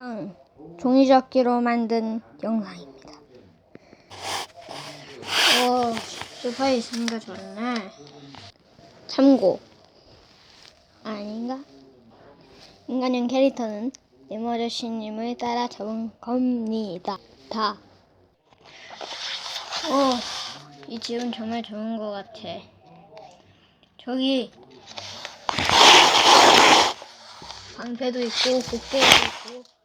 음, 종이접기로 만든 영상입니다. 오, 소파에 있으니까 좋네. 참고. 아닌가? 인간형 캐릭터는 네모 아저씨님을 따라 잡은 겁니다. 다. 어, 이 집은 정말 좋은 것 같아. 저기 방패도 있고 복도도 있고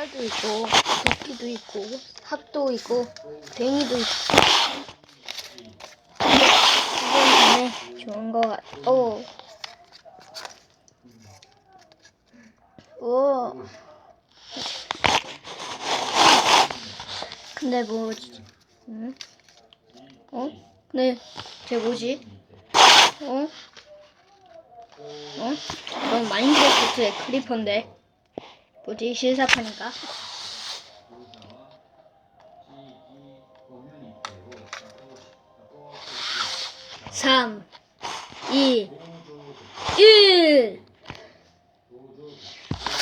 칼도 있고 도끼도 있고 합도 있고 뱅이도 있고 정말 좋은 것 같. 오. 오. 근데 뭐지? 응? 어? 근데 쟤 뭐지? 어? 어? 넌 마인크래프트의 크리퍼인데 뭐지 실사판인가? 삼, 이, 일.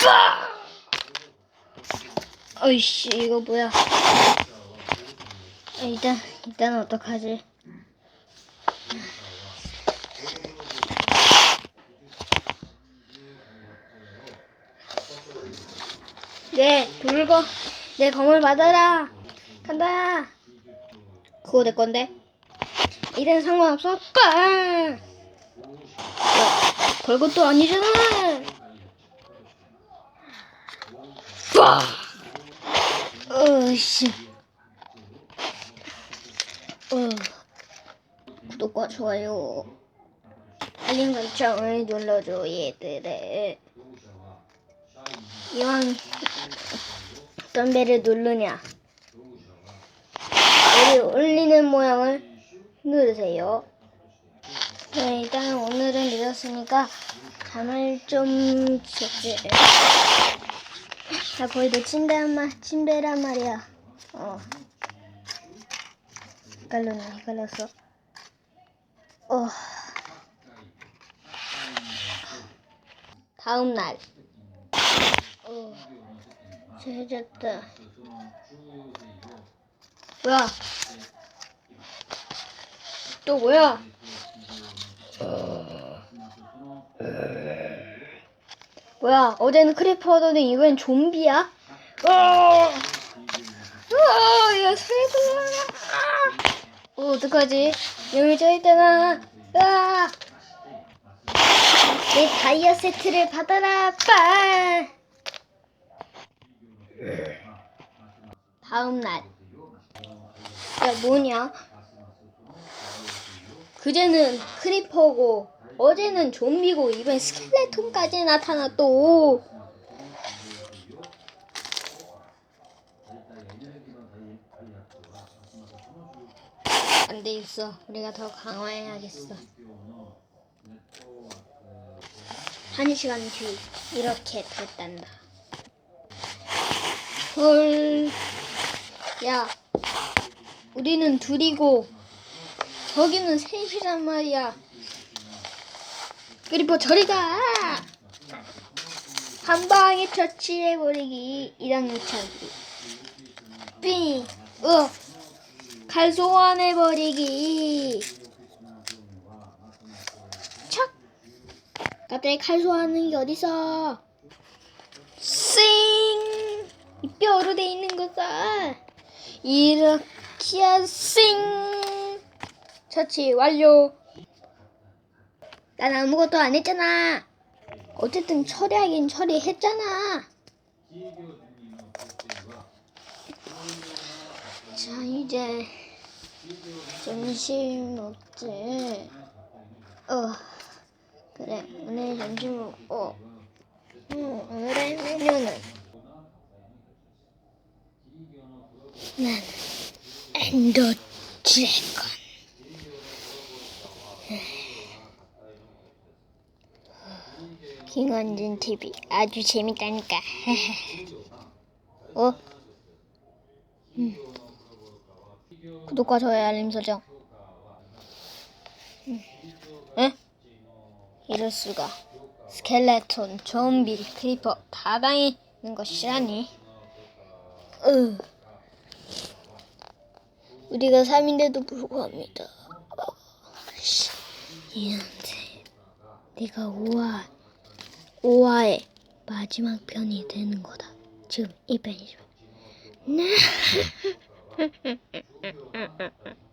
빠! 어이씨 이거 뭐야? 아, 일단 일단 어떡하지? 네, 돌고 내 검을 받아라. 간다. 그거 내 건데. 이런 상관없어. 빵. 야, 별것도 아니잖아. 빵. 어씨. 어. 구독과 좋아요. 알림 설정을 눌러줘 얘들아. 이왕 어떤 배를 누르냐? 배를 올리는 모양을 누르세요. 네, 일단 오늘은 늦었으니까 잠을 좀 지었지 나 거의 침대란 말, 침대란 말이야. 어. 헷갈렸네 헷갈렸어 어. 다음 날. 어, 잘 잤다. 뭐야? 또 뭐야? 뭐야? 어제는 크리퍼더니 이번엔 좀비야? 어! 어, 이거 슬프다. 어, 어떡하지? 여기 저 있잖아. 아! 내 다이아 세트를 받아라, 빨! 다음 날. 야, 뭐냐? 그제는 크리퍼고, 어제는 좀비고, 이번 스켈레톤까지 나타나 또. 안돼 있어. 우리가 더 강화해야겠어. 한 시간 뒤 이렇게 됐단다. 헐. 야, 우리는 둘이고 저기는 셋이란 말이야. 그리고 저리 가. 한 방에 처치해 버리기. 이랑 무차기. 삥. 어. 칼 소환해 버리기. 척. 갑자기 칼 소환하는 게 어딨어? 싱! 이 뼈로 돼 있는 거다. 이렇게 싱! 처치 완료. 난 아무것도 안 했잖아. 어쨌든 처리하긴 처리했잖아. 자, 이제 점심 먹지. 어, 그래. 오늘 점심 먹고. 음, 오늘의 메뉴는 난 엔더 드래곤. 김원준 TV 아주 재밌다니까. 어? 음. 구독과 좋아요 알림 설정. 음. 에? 이럴 수가. 스켈레톤, 좀비, 크리퍼 다 당해 것이라니. 으. 우리가 3인데도 불구합니다. 씨, 이한테 네가 5화 5화의 마지막 편이 되는 거다. 지금 이 편이죠. 네.